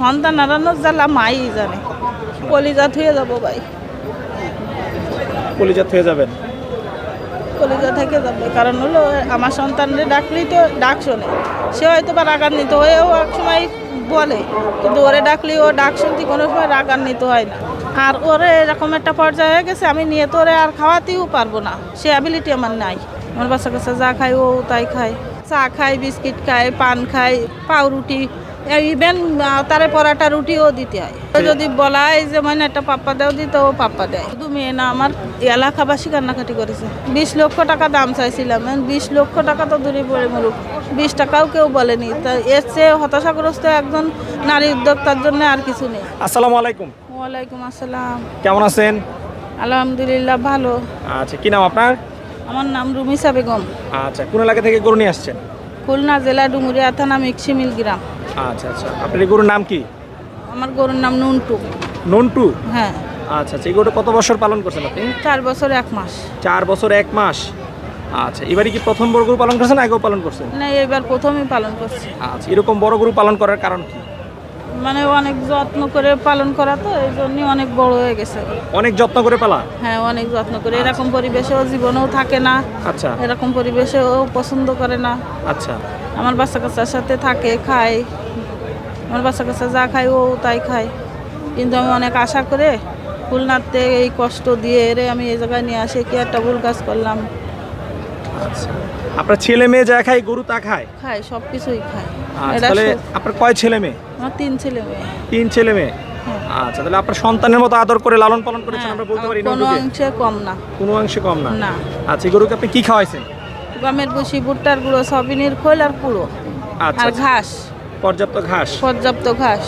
সন্তান হারানোর জ্বালা মাই জানে। কলিজা থুয়ে যাব ভাই। কলিজাত হয়ে যাবেন? কলিজা থেকে যাবে। কারণ হলো আমার সন্তানরে ডাকলেই তো ডাক শোনে। সে হয়তো বা রাগান্বিত হয়েও এক সময় বলে কিন্তু ওরে ডাকলেই ও ডাক শুনতে কোনো সময় রাগান্বিত হয় না। আর ওরে এরকম একটা পর্যায়ে হয়ে গেছে আমি নিয়ে তো ওরে আর খাওয়াতেও পারব না। সে অ্যাবিলিটি আমার নাই। আমার বাচ্চা কাছে যা খায় ও তাই খায়। চা খায় বিস্কিট খায় পান খায় পাউরুটি ইভেন তারে পরাটা রুটিও দিতে হয়। যদি বলা হয় যে মানে একটা পাপ্পা দেও দিত ও পাপ্পা দেয়। শুধু মেয়ে না আমার এলাকাবাসী কান্নাকাটি করেছে। বিশ লক্ষ টাকা দাম চাইছিলাম বিশ লক্ষ টাকা তো দূরে পড়ে মরুক। বিশ টাকাও কেউ বলেনি। তা এর চেয়ে হতাশাগ্রস্ত একজন নারী উদ্যোক্তার জন্য আর কিছু নেই। আসসালামু আলাইকুম। ওয়ালাইকুম আসসালাম। কেমন আছেন? আলহামদুলিল্লাহ ভালো। আচ্ছা কি নাম আপনার? আমার নাম রুমিসা বেগম। আচ্ছা কোন এলাকা থেকে গরু নিয়ে আসছেন? খুলনা জেলা ডুমুরিয়া থানা মিক্সিমিল গ্রাম। আচ্ছা আচ্ছা। আপনার এই গরুর নাম কি? আমার গরুর নাম নুনটু। নন্টু? হ্যাঁ। আচ্ছা আচ্ছা। এই গরুটা কত বছর পালন করছেন আপনি? চার বছর এক মাস। চার বছর এক মাস? আচ্ছা এবারে কি প্রথম বড় গরু পালন করছেন আগেও পালন করছেন? না এবার প্রথমই পালন করছি। আচ্ছা এরকম বড় গরু পালন করার কারণ কি? মানে অনেক যত্ন করে পালন করা তো এই জন্যই অনেক বড় হয়ে গেছে। অনেক যত্ন করে পালা? হ্যাঁ অনেক যত্ন করে। এরকম পরিবেশেও জীবনেও থাকে না। আচ্ছা। এরকম পরিবেশেও পছন্দ করে না। আচ্ছা। আমার বাচ্চা কাচ্চার সাথে থাকে খায়। আমার বাচ্চা কাচ্চা যা খায় ও তাই খায়। কিন্তু আমি অনেক আশা করে খুলনাতে এই কষ্ট দিয়ে এরে আমি এই জায়গায় নিয়ে আসে কি একটা ভুল কাজ করলাম। আচ্ছা। আপনার ছেলে মেয়ে যা খায় গরু তা খায়? খায় সব কিছুই খায়। আচ্ছা তাহলে আপনার কয় ছেলে মেয়ে? আমার তিন ছেলে মেয়ে। তিন ছেলে মেয়ে? হ্যাঁ। আচ্ছা তাহলে আপনার সন্তানের মতো আদর করে লালন পালন করেছেন আমরা বলতে পারি কোনো? অংশে কম না। কোনো অংশে কম না? না। আচ্ছা গরুকে আপনি কি খাওয়াইছেন? গমের বুসি ভুট্টার গুঁড়ো সবিনের খোল আর পুরো। আচ্ছা আর আচ্ছা। ঘাস। পর্যাপ্ত ঘাস? পর্যাপ্ত ঘাস।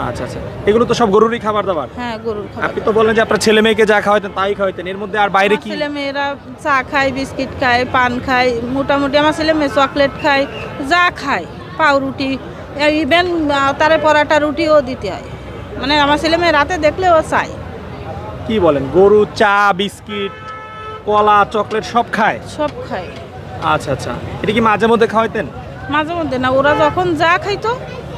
আচ্ছা আচ্ছা। এগুলো তো সব গরুরই খাবার দাবার? হ্যাঁ গরুর খাবার আপনি তো বললেন যে আপনার ছেলে মেয়েকে যা খাওয়াইতেন তাই খাওয়াইতেন এর মধ্যে আর বাইরে কি? ছেলে মেয়েরা চা খায় বিস্কিট খায় পান খায় মোটামুটি আমার ছেলে মেয়ে চকলেট খায় যা খায় পাউরুটি ইভেন তারে পরাটা রুটিও দিতে হয়। মানে আমার ছেলে মেয়ে রাতে দেখলে ও চায়। কি বলেন? গরু চা বিস্কিট কলা চকলেট সব খায়? সব খায়। আচ্ছা আচ্ছা। এটা কি মাঝে মধ্যে খাওয়াইতেন? মাঝে মধ্যে না ওরা যখন যা খাইতো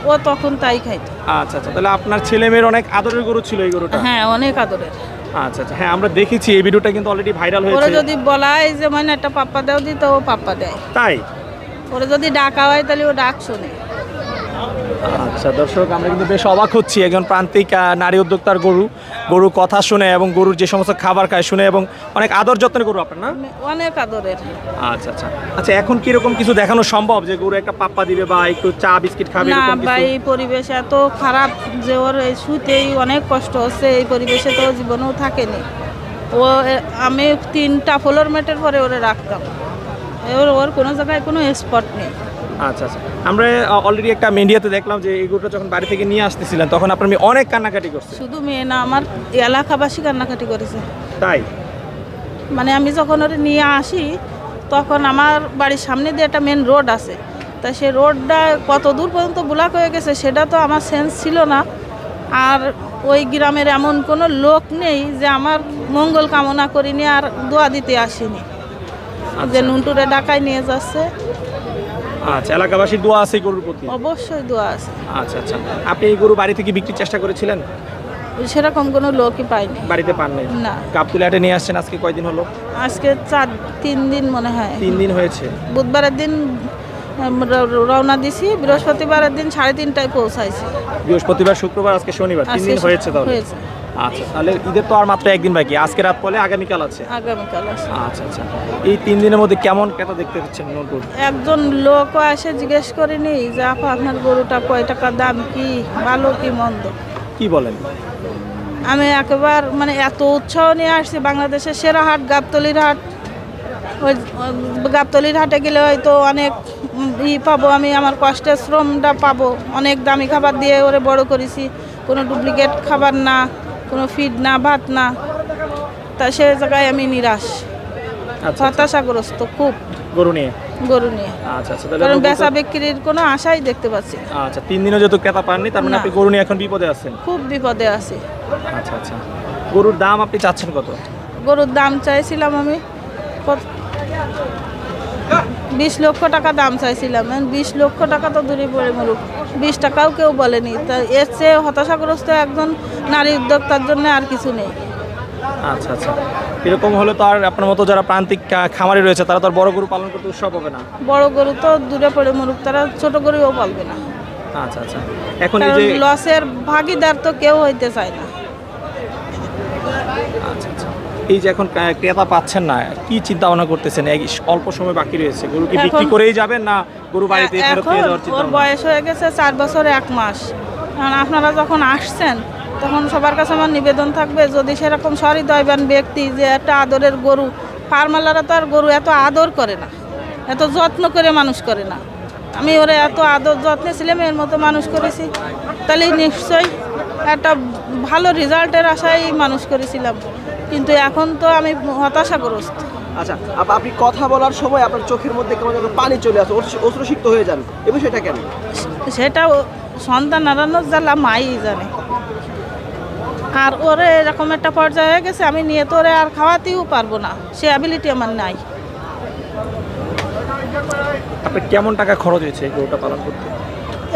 ও তখন তাই খাইতো। আচ্ছা আচ্ছা তাহলে আপনার ছেলে মেয়ের অনেক আদরের গরু ছিল এই গরুটা? হ্যাঁ অনেক আদরের। আচ্ছা আচ্ছা হ্যাঁ আমরা দেখেছি এই ভিডিওটা কিন্তু অলরেডি ভাইরাল ওরা হয়েছে। যদি বলায় যে মানে একটা পাপ্পা দাও দিই তো ও পাপ্পা দেয়। তাই? ওরা যদি ডাকা হয় তাহলে ও ডাক শোনে। আচ্ছা দর্শক আমরা কিন্তু বেশ অবাক হচ্ছি একজন প্রান্তিক নারী উদ্যোক্তার গরু গরু কথা শুনে এবং গরুর যে সমস্ত খাবার খায় শুনে এবং অনেক আদর যত্নের গরু আপনার না? অনেক আদরের। আচ্ছা আচ্ছা। আচ্ছা এখন কি এরকম কিছু দেখানো সম্ভব যে গরু একটা পাপ্পা দিবে বা একটু চা বিস্কিট খাবে না এই পরিবেশ এত খারাপ যে ওর এই শুতেই অনেক কষ্ট হচ্ছে এই পরিবেশে তো জীবনেও থাকেনি। ও আমি তিনটা ফ্লোর মেটের পরে ওরে রাখতাম। ওর ওর কোনো জায়গায় কোনো স্পট নেই। আচ্ছা আচ্ছা। আমরা অলরেডি একটা মিডিয়াতে দেখলাম যে এই গরুটা যখন বাড়ি থেকে নিয়ে আসতেছিলেন তখন আপনার মেয়ে অনেক কান্নাকাটি করছে। শুধু মেয়ে না আমার এলাকাবাসী কান্নাকাটি করেছে। তাই? মানে আমি যখন ওরে নিয়ে আসি তখন আমার বাড়ির সামনে দিয়ে একটা মেন রোড আছে। তা সেই রোডটা কত দূর পর্যন্ত ব্লক হয়ে গেছে সেটা তো আমার সেন্স ছিল না। আর ওই গ্রামের এমন কোনো লোক নেই যে আমার মঙ্গল কামনা করিনি আর দোয়া দিতে আসিনি। যে নুনটুরে ডাকায় নিয়ে যাচ্ছে। আচ্ছা এলাকাবাসীর দোয়া আছে গরুর প্রতি? অবশ্যই দোয়া আছে। আচ্ছা আচ্ছা। আপনি এই গরু বাড়ি থেকে বিক্রির চেষ্টা করেছিলেন? সেরকম কোনো লোকই পাইনি। বাড়িতে পান নাই না। কাপতুলে হাটে নিয়ে আসছেন আজকে কয়দিন হলো? আজকে চার তিন দিন মনে হয়। তিন দিন হয়েছে। বুধবারের দিন রওনা দিছি বৃহস্পতিবারের দিন সাড়ে তিনটায় পৌঁছাইছি। বৃহস্পতিবার শুক্রবার আজকে শনিবার। তিন দিন হয়েছে তাহলে। হয়েছে। আচ্ছা তাহলে ঈদের তো আর মাত্র একদিন বাকি। আজকে রাত পরে আগামীকাল আছে? আগামীকাল আছে। আচ্ছা আচ্ছা। এই তিন দিনের মধ্যে কেমন ক্রেতা দেখতে পাচ্ছেন নতুন? একজন লোকও এসে জিজ্ঞেস করিনি যে আপা আপনার গরুটা কয় টাকা দাম কি ভালো কি মন্দ? কি বলেন? আমি একেবার মানে এত উৎসাহ নিয়ে আসছি বাংলাদেশের সেরা হাট গাবতলির হাট। ওই ওই গাবতলির হাটে গেলে হয়তো অনেক ই পাবো আমি আমার কষ্টের শ্রমটা পাবো। অনেক দামি খাবার দিয়ে ওরে বড় করেছি কোনো ডুপ্লিকেট খাবার না। কোনো ফিড না ভাত না তা সে জায়গায় আমি নিরাশ। আচ্ছা হতাশাগ্রস্ত খুব। গরু নিয়ে? গরু নিয়ে। আচ্ছা আচ্ছা কারণ বেচা বিক্রির কোনো আশাই দেখতে পাচ্ছি আচ্ছা তিন দিনও যেহেতু ক্রেতা পাননি তার মানে আপনি গরু নিয়ে এখন বিপদে আছেন? খুব বিপদে আছি। আচ্ছা আচ্ছা। গরুর দাম আপনি চাচ্ছেন কত? গরুর দাম চাইছিলাম আমি বিশ লক্ষ টাকা দাম চাইছিলাম বিশ লক্ষ টাকা তো দূরে পড়ে মরুক বিশ টাকাও কেউ বলেনি। তা এর চেয়ে হতাশাগ্রস্ত একজন নারী উদ্যোক্তার জন্য আর কিছু নেই। আচ্ছা আচ্ছা। এরকম হলে তো আর আপনার মতো যারা প্রান্তিক খামারি রয়েছে তারা তো আর বড় গরু পালন করতে উৎসব হবে না। বড় গরু তো দূরে পড়ে মরুক তারা ছোট গরুও পালবে না। আচ্ছা আচ্ছা। এখন এই যে লসের ভাগিদার তো কেউ হইতে চায় না। আচ্ছা আচ্ছা। এই যে এখন ক্রেতা পাচ্ছেন না কি চিন্তা ভাবনা করতেছেন এই অল্প সময় বাকি রয়েছে গরু কি বিক্রি করেই যাবেন না গরু বাড়িতে ফেরত এখন নিয়ে যাওয়ার চিন্তা ওর বয়স হয়ে গেছে চার বছর এক মাস। কারণ আপনারা যখন আসছেন তখন সবার কাছে আমার নিবেদন থাকবে যদি সেরকম সহৃদয়বান ব্যক্তি যে একটা আদরের গরু ফার্মালারা তো আর গরু এত আদর করে না এত যত্ন করে মানুষ করে না। আমি ওরা এত আদর যত্নে ছিলাম এর মতো মানুষ করেছি। তাহলে নিশ্চয়ই একটা ভালো রেজাল্টের আশায় মানুষ করেছিলাম। কিন্তু এখন তো আমি হতাশাগ্রস্ত। আচ্ছা আপনি কথা বলার সময় আপনার চোখের মধ্যে কেমন যেন পানি চলে আসে অশ্রু- অশ্রুসিক্ত হয়ে যান। এ বিষয়টা কেন? সেটা সন্তান হারানোর জ্বালা মাই জানে। আর ওরে এরকম একটা পর্যায়ে হয়ে গেছে আমি নিয়ে তো ওরে আর খাওয়াতেও পারব না। সে অ্যাবিলিটি আমার নাই। আপনার কেমন টাকা খরচ হয়েছে এই গরুটা পালন করতে?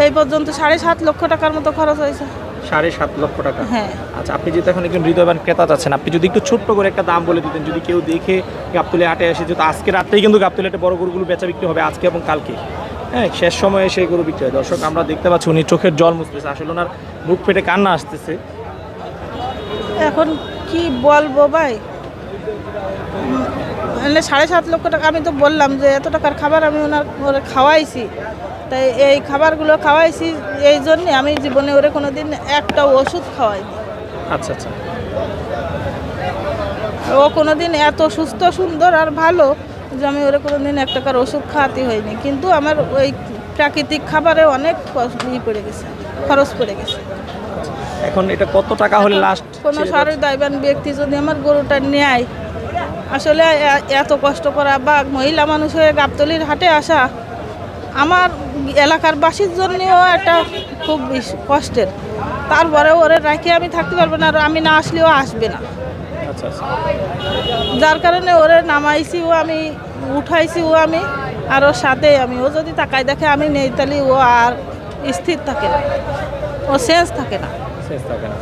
এই পর্যন্ত সাড়ে সাত লক্ষ টাকার মতো খরচ হয়েছে। সাড়ে সাত লক্ষ টাকা। হ্যাঁ। আচ্ছা আপনি যেহেতু এখন একজন হৃদয়বান ক্রেতা চাচ্ছেন আপনি যদি একটু ছোট্ট করে একটা দাম বলে দিতেন যদি কেউ দেখে গাবতলে হাটে আসে যেহেতু আজকে রাত্রেই কিন্তু গাবতলে হাটে বড় গরুগুলো বেচা বিক্রি হবে আজকে এবং কালকে। হ্যাঁ শেষ সময়ে সেই গরু বিক্রি হয়। দর্শক আমরা দেখতে পাচ্ছি উনি চোখের জল মুছতেছে। আসলে ওনার বুক পেটে কান্না আসতেছে। এখন কি বলব ভাই? সাড়ে সাত লক্ষ টাকা আমি তো বললাম যে এত টাকার খাবার আমি ওনার খাওয়াইছি। তাই এই খাবারগুলো খাওয়াইছি এই জন্যে আমি জীবনে ওরে কোনো দিন একটা ওষুধ খাওয়াইনি। আচ্ছা আচ্ছা। ও কোনো দিন এত সুস্থ সুন্দর আর ভালো যে আমি ওরে কোনো দিন এক টাকার ওষুধ খাওয়াতে হয়নি। কিন্তু আমার ওই প্রাকৃতিক খাবারে অনেক ই পড়ে গেছে খরচ পড়ে গেছে। এখন এটা কত টাকা হলে লাস্ট কোনো সহৃদয়বান ব্যক্তি যদি আমার গরুটা নেয় আসলে এত কষ্ট করা বা মহিলা মানুষ হয়ে গাবতলির হাটে আসা আমার এলাকার বাসীর জন্যও একটা খুব কষ্টের। তারপরে ওরে রাখি আমি থাকতে পারব না আর আমি না আসলেও আসবে না। আচ্ছা আচ্ছা। যার কারণে ওরে নামাইছি ও আমি উঠাইছি ও আমি আর ওর সাথে আমি। ও যদি তাকাই দেখে আমি নেই তাহলে ও আর স্থির থাকে না। ও সেন্স থাকে না। শেষ থাকে না।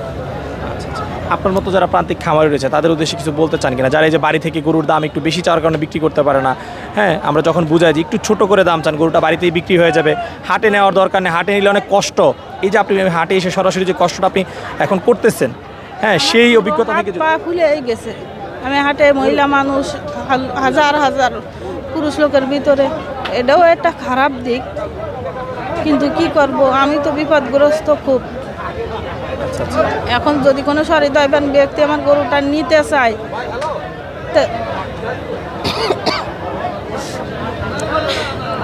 আপনার মতো যারা প্রান্তিক খামারি রয়েছে তাদের উদ্দেশ্যে কিছু বলতে চান কিনা? যারা এই যে বাড়ি থেকে গরুর দাম একটু বেশি চাওয়ার কারণে বিক্রি করতে পারে না হ্যাঁ আমরা যখন বুঝাই যে একটু ছোট করে দাম চান গরুটা বাড়িতেই বিক্রি হয়ে যাবে। হাটে নেওয়ার দরকার নেই হাটে নিলে অনেক কষ্ট। এই যে আপনি হাটে এসে সরাসরি যে কষ্টটা আপনি এখন করতেছেন হ্যাঁ সেই অভিজ্ঞতা থেকে ফুলেই গেছে। আমি হাটে মহিলা মানুষ হাজার হাজার পুরুষ লোকের ভিতরে। এটাও একটা খারাপ দিক। কিন্তু কি করব? আমি তো বিপদগ্রস্ত খুব। এখন যদি কোনো সহৃদয়বান ব্যক্তি আমার গরুটা নিতে চায়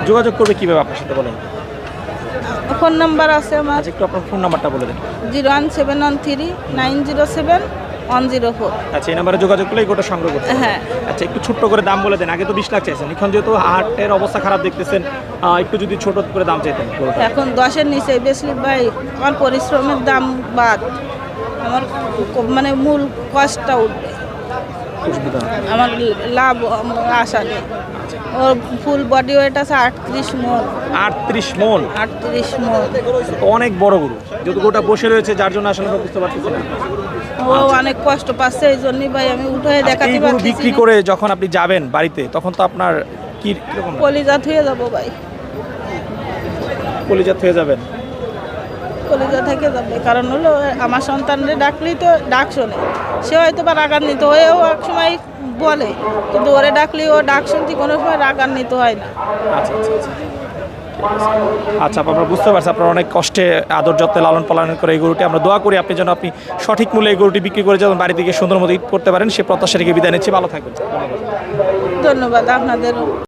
যোগাযোগ করবে কীভাবে আপনার সাথে বলেন? ফোন নাম্বার আছে আমার। আচ্ছা একটু আপনার ফোন নাম্বারটা বলে দেন। Zero one seven one three nine zero seven one zero four আচ্ছা এই নাম্বারে যোগাযোগ করলে এই গোটা সংগ্রহ করতে হ্যাঁ। আচ্ছা একটু ছোট্ট করে দাম বলে দেন আগে তো বিশ লাখ চাইছেন এখন যেহেতু হাটের অবস্থা খারাপ দেখতেছেন একটু যদি ছোট করে দাম চাইতেন এখন দশের নিচে বেশলি ভাই আমার পরিশ্রমের দাম বাদ। আমার মানে মূল কষ্টটা উঠবে। আমার লাভ আশা নেই। ওর ফুল বডি ওয়েট আছে আটত্রিশ মন। আটত্রিশ মন? আটত্রিশ মন। অনেক বড় গরু যেহেতু গোটা বসে রয়েছে যার জন্য আসলে বুঝতে পারতেছি না। ও অনেক কষ্ট পাচ্ছে এই জন্যই ভাই আমি উঠে দেখাতে পারছি বিক্রি করে যখন আপনি যাবেন বাড়িতে তখন তো আপনার কি কীরকম? কলিজা থুয়ে যাব ভাই। কলিজাত হয়ে যাবেন? কলিজা থেকে যাবে কারণ হলো আমার সন্তানরে ডাকলেই তো ডাক শোনে। সে হয়তো বা রাগান্বিত হয়েও এক সময় বলে কিন্তু ওরে ডাকলেই ও ডাক শুনতে কোনো সময় রাগান্বিত হয় না। আচ্ছা আচ্ছা আচ্ছা। আচ্ছা আপনার বুঝতে পারছি আপনার অনেক কষ্টে আদর যত্নে লালন পালন করে এই গরুটি। আমরা দোয়া করি আপনি যেন আপনি সঠিক মূল্যে এই গরুটি বিক্রি করে যেন বাড়ি থেকে সুন্দর মতো ঈদ করতে পারেন। সে প্রত্যাশা রেখে বিদায় নিচ্ছি। ভালো থাকবেন। ধন্যবাদ আপনাদেরও।